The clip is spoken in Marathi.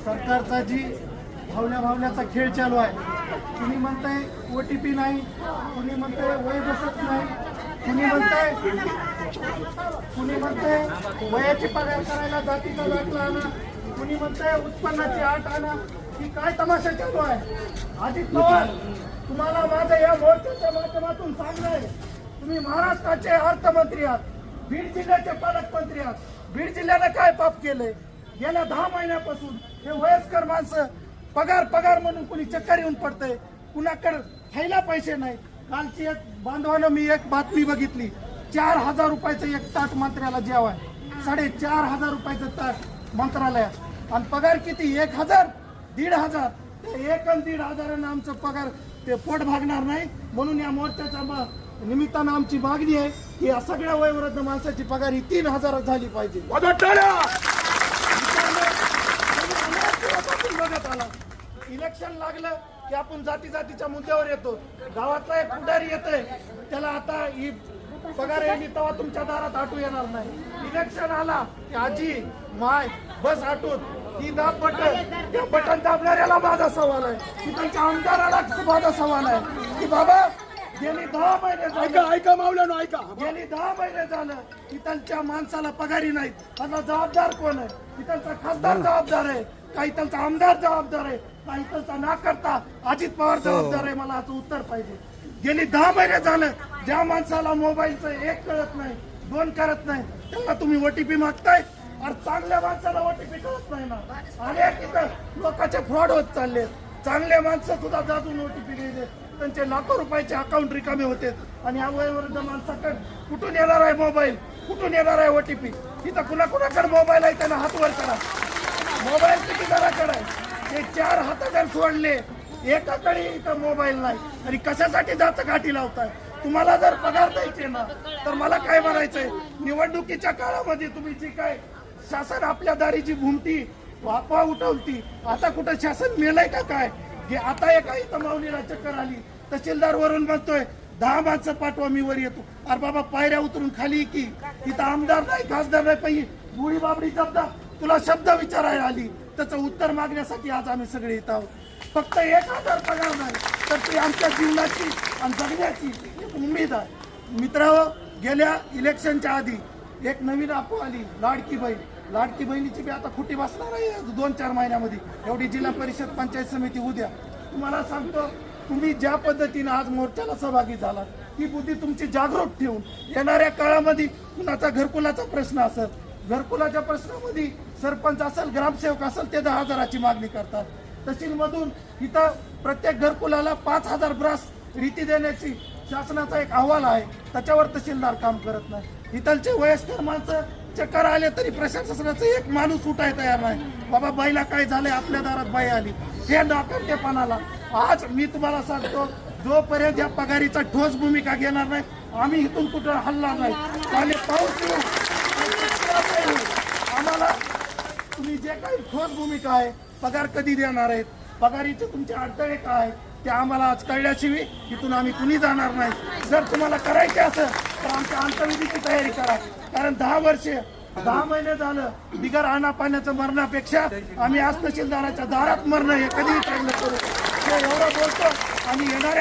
सरकारचा जी भावल्या भावल्याचा खेळ चालू आहे कुणी म्हणताय ओ टी पी नाही कुणी म्हणताय वय बसत नाही कुणी म्हणताय कुणी म्हणताय वयाची पगार करायला जातीचा दाखला आणा कुणी म्हणताय उत्पन्नाची आठ आणा ही काय तमाशा चालू आहे? अजित पवार तुम्हाला माझं या मोर्चाच्या माध्यमातून सांगणं आहे तुम्ही महाराष्ट्राचे अर्थमंत्री आहात बीड जिल्ह्याचे पालकमंत्री आहात बीड जिल्ह्यानं काय पाप केलंय? गेल्या दहा महिन्यापासून हे वयस्कर माणसं पगार पगार म्हणून कुणी चक्कर येऊन पडतंय. कुणाकडे खायला पैसे नाही. कालची एक बांधवानं मी एक बातमी बघितली. चार हजार रुपयाचं एक ताट मंत्र्याला जेवाय. साडेचार हजार रुपयाचं ताट मंत्रालयात. आणि पगार किती? एक हजार? दीड हजार. ते एक आणि दीड हजारानं आमचं पगार ते पोट भागणार नाही. म्हणून या मोर्चाच्या मा- निमित्तानं आमची मागणी आहे की या सगळ्या वयोवृद्ध माणसाची पगार ही तीन हजार झाली पाहिजे. आपण बघत आला. इलेक्शन लागलं की आपण जाती जातीच्या मुद्द्यावर येतो. गावातला एक पुढारी येतोय. त्याला आता ही पगार येईल तेव्हा तुमच्या दारात आटू येणार नाही. इलेक्शन आला की आजी माय बस आटून ती दाब बटन. त्या बटन दाबणाऱ्याला माझा सवाल आहे. की त्यांच्या आमदाराला माझा सवाल आहे. की बाबा गेली दहा महिने झाले. ऐका मावल्यानो ऐका. गेली दहा महिने झालं की त्यांच्या माणसाला पगारी नाहीत. त्याचा जबाबदार कोण आहे? की त्यांचा खासदार जबाबदार आहे? काही त्यांचा आमदार जबाबदार आहे? काही त्यांचा ना करता अजित पवार जबाबदार आहे? मला याचं उत्तर पाहिजे. गेली दहा महिने झालं ज्या माणसाला मोबाईलचं एक कळत नाही दोन करत नाही त्यांना तुम्ही ओटीपी मागताय? आणि चांगल्या माणसाला ओटीपी कळत नाही ना. अनेक इथं लोकांचे फ्रॉड होत चालले चांगले माणसं सुद्धा जातून ओटीपी घ्यायचे त्यांचे लाखो रुपयाचे अकाउंट रिकामे होते. आणि या वयोवृद्ध माणसाकडे कुठून येणार आहे मोबाईल कुठून येणार आहे ओटीपी तिथं कुणा कुणाकडे मोबाईल आहे? त्यांना हात वर करा. मोबाईल किती जणाकडे आहे? ते चार हात जर सोडले एकाकडे इथं मोबाईल नाही. आणि कशासाठी जात गाठी लावताय? तुम्हाला जर पगार द्यायचे ना तर मला काय म्हणायचंय? निवडणुकीच्या काळामध्ये तुम्ही जी काय शासन आपल्या दारीची भूमती वापवा उठवती आता कुठं शासन मेलंय का काय? हे आता एका इथं माऊलीला चक्कर आली. तहसीलदार वरून म्हणतोय दहा माणसं पाठवा मी वर येतो. अरे बाबा पायऱ्या उतरून खाली की. इथं आमदार नाही खासदार नाही पाहिजे बुडी बाबडी शब्द तुला शब्द विचारायला आली. त्याचं उत्तर मागण्यासाठी आज आम्ही सगळे येत आहोत. फक्त एक हजार पगार नाही तर ती आमच्या जीवनाची आणि जगण्याची एक उमेद आहे. मित्र गेल्या इलेक्शनच्या आधी एक नवीन आपू आली लाडकी बहीण. लाडकी बहिणीची बी आता खुटी बसणार आहे दोन चार महिन्यामध्ये. एवढी जिल्हा परिषद पंचायत समिती उद्या. तुम्हाला सांगतो तुम्ही ज्या पद्धतीने आज मोर्चाला सहभागी झाला ती बुद्धी तुमची जागरूक ठेवून येणाऱ्या काळामध्ये कुणाचा घरकुलाचा प्रश्न असेल घरकुलाच्या प्रश्नामध्ये सरपंच असेल ग्रामसेवक असेल ते दहा हजाराची मागणी करतात. तहसीलमधून इथं प्रत्येक घरकुलाला पाच हजार ब्रास रीती देण्याची शासनाचा एक अहवाल आहे त्याच्यावर तहसीलदार काम करत नाही. इथलचे वयस्कर माणसं चक्कर आले तरी प्रशासनाचं एक माणूस उठाय तयार नाही. बाबा बाईला काय झालंय? आपल्या दारात बाई आली. हे नाकर्तेपणाला. आज मी तुम्हाला सांगतो जोपर्यंत या पगारीचा ठोस भूमिका घेणार नाही आम्ही इथून कुठं हल्ला नाही. आणि पाऊस येऊ. आम्हाला तुम्ही जे काही ठोस भूमिका आहे पगार कधी देणार आहेत? पगारीचे तुमचे अडथळे काय ते आम्हाला आज कळल्याशिवाय इथून आम्ही कुणी जाणार नाही. जर तुम्हाला करायचे असेल तर आमच्या आंतरविधीची तयारी करा. कारण दहा वर्षे दहा महिने झालं बिगर आणा पाण्याचं मरण्यापेक्षा आम्ही आज तहसीलदाराच्या दारात मरणं हे कधीही चांगलं करू हे एवढं बोलतो. आणि येणाऱ्या